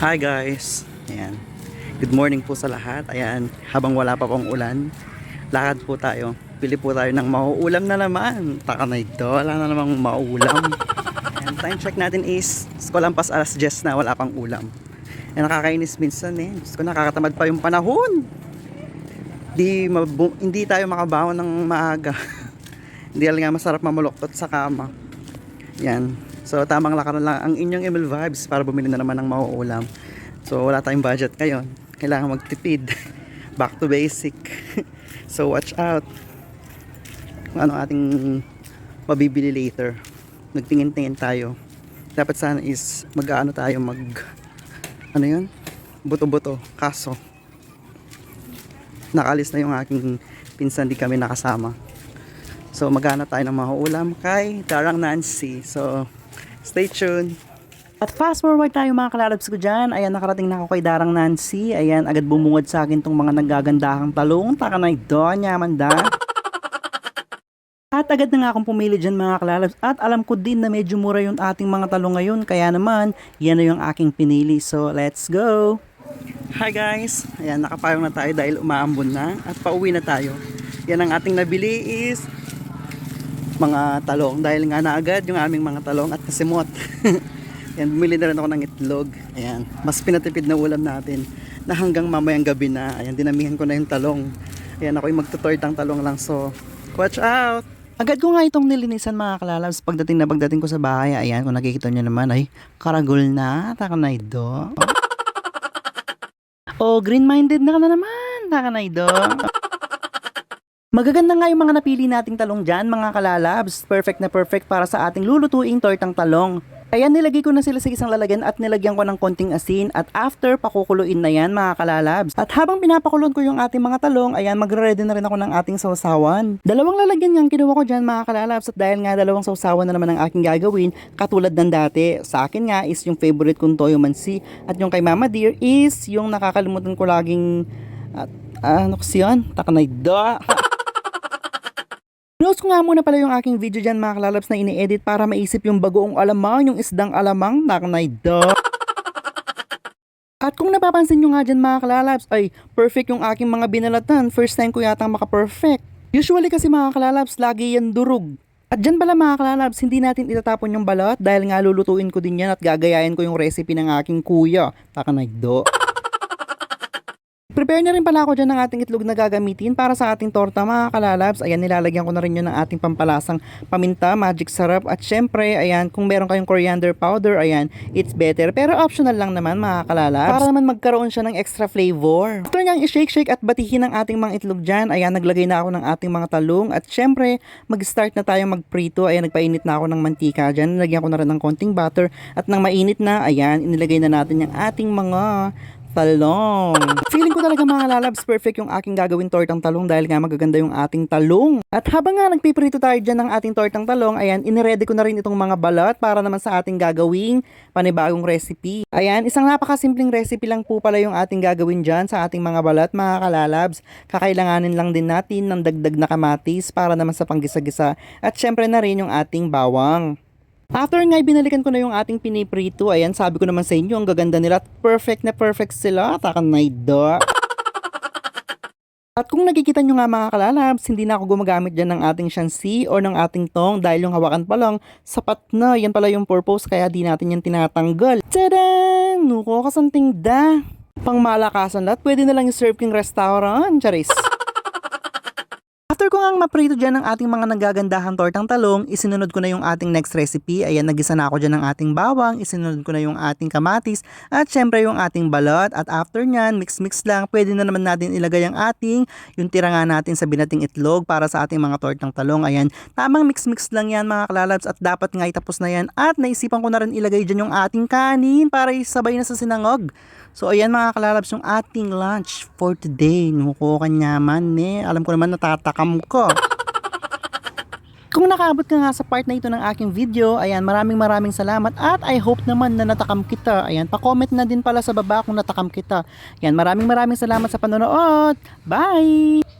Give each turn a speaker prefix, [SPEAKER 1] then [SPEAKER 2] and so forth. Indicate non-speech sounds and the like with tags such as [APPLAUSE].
[SPEAKER 1] Hi guys! Ayan. Good morning po sa lahat. Ayan, habang wala pa pong ulan, lakad po tayo. Pili po tayo ng mauulam na naman. Taka na ito, wala na namang mauulam. Ayan, time check natin is, kulampas alas 10 na, wala pang ulam. Ayan, nakakainis minsan eh. Diyos ko, nakakatamad pa yung panahon. Di, hindi tayo makabaho ng maaga. [LAUGHS] hindi lang nga masarap mamuloktot sa kama. Yan. So, tamang lakaran lang ang inyong email vibes para bumili na naman ng mauulam. So, wala tayong budget ngayon. Kailangan magtipid. [LAUGHS] Back to basic. [LAUGHS] so, watch out. Kung ano ating mabibili later. Nagtingin-tingin tayo. Dapat sana is mag-ano tayo mag ano yun? Buto-buto. Kaso, nakalis na yung aking pinsan di kami nakasama. So maghanap tayo ng mga ulam kay Darang Nancy. So stay tuned. At fast forward tayo mga kalalabs ko dyan. Ayan, nakarating na ako kay Darang Nancy. Ayan, agad bumungad sa akin tong mga naggagandahang talong. Taka na doon, yaman da. At agad na nga akong pumili dyan mga kalalabs. At alam ko din na medyo mura yung ating mga talong ngayon. Kaya naman, yan na yung aking pinili. So, let's go! Hi guys! Ayan, nakapayong na tayo dahil umaambon na. At pauwi na tayo. Yan ang ating nabili is mga talong. Dahil nga na agad yung aming mga talong at kasimot. [LAUGHS] Ayan, bumili na rin ako ng itlog. Ayan, mas pinatipid na ulam natin na hanggang mamayang gabi na. Ayan, dinamihan ko na yung talong. Ayan, ako yung magtutortang talong lang. So, watch out! Agad ko nga itong nilinisan mga kalalabs pagdating na pagdating ko sa bahay. Ayan, kung nakikita nyo naman ay karagol na. Taka na ito. Oh, green-minded na ka na naman. Taka na ito. Magaganda nga yung mga napili nating talong dyan, mga kalalabs. Perfect na perfect para sa ating lulutuing tortang talong. Ayan, nilagay ko na sila sa isang lalagyan at nilagyan ko ng konting asin at after, pakukuluin na yan mga kalalabs. At habang pinapakulon ko yung ating mga talong, ayan, magre-ready na rin ako ng ating sausawan. Dalawang lalagyan nga kinuha ko dyan mga kalalabs at dahil nga dalawang sausawan na naman ang aking gagawin, katulad ng dati. Sa akin nga is yung favorite kong toyo mansi at yung kay Mama Dear is yung nakakalimutan ko laging at ano kasi yun? Takanay da. [LAUGHS] Close ko nga muna pala yung aking video dyan mga kalalabs na ini-edit para maisip yung bagoong alamang, yung isdang alamang, naknay da. At kung napapansin nyo nga dyan mga kalalabs, ay perfect yung aking mga binalatan. First time ko yata maka-perfect. Usually kasi mga kalalabs, lagi yan durug. At dyan pala mga kalalabs, hindi natin itatapon yung balat dahil nga lulutuin ko din yan at gagayain ko yung recipe ng aking kuya. Takanay do. Prepare na rin pala ako dyan ng ating itlog na gagamitin para sa ating torta mga kalalabs. Ayan, nilalagyan ko na rin yun ng ating pampalasang paminta, magic sarap. At syempre, ayan, kung meron kayong coriander powder, ayan, it's better. Pero optional lang naman mga kalalabs. Para naman magkaroon siya ng extra flavor. After niyang i-shake-shake at batihin ang ating mga itlog dyan, ayan, naglagay na ako ng ating mga talong. At syempre, mag-start na tayo magprito. Ayan, nagpainit na ako ng mantika dyan. Nilagyan ko na rin ng konting butter. At nang mainit na, ayan, inilagay na natin yung ating mga talong. Feeling ko talaga mga lalabs, perfect yung aking gagawin tortang talong dahil nga magaganda yung ating talong. At habang nga nagpiprito tayo dyan ng ating tortang talong, ayan, iniready ko na rin itong mga balat para naman sa ating gagawing panibagong recipe. Ayan, isang napakasimpleng recipe lang po pala yung ating gagawin dyan sa ating mga balat, mga kalalabs. Kakailanganin lang din natin ng dagdag na kamatis para naman sa panggisa-gisa at syempre na rin yung ating bawang. After nga binalikan ko na yung ating piniprito, ayan sabi ko naman sa inyo, ang gaganda nila perfect na perfect sila. Takan na ito. At kung nakikita nyo nga mga kalalabs, hindi na ako gumagamit dyan ng ating shansi or ng ating tong dahil yung hawakan pa lang, sapat na. Yan pala yung purpose kaya di natin yan tinatanggal. Tadang! Nuko kasanting da. Pang malakasan lahat, pwede na lang i-serve king restaurant. Charis. After ko nga maprito dyan ng ating mga nagagandahan tortang talong, isinunod ko na yung ating next recipe. Ayan, nagisa na ako dyan ng ating bawang, isinunod ko na yung ating kamatis, at syempre yung ating balot. At after nyan, mix-mix lang, pwede na naman natin ilagay ang ating, yung tira nga natin sa binating itlog para sa ating mga tortang talong. Ayan, tamang mix-mix lang yan mga kalalabs at dapat nga itapos na yan. At naisipan ko na rin ilagay dyan yung ating kanin para isabay na sa sinangog. So ayan mga kalalabs yung ating lunch for today. Nuko kanyaman eh. Alam ko naman natatakam ko. Kung nakaabot ka nga sa part na ito ng aking video, ayan, maraming maraming salamat at I hope naman na natakam kita. Ayan, pa-comment na din pala sa baba kung natakam kita. Ayan, maraming maraming salamat sa panonood. Bye!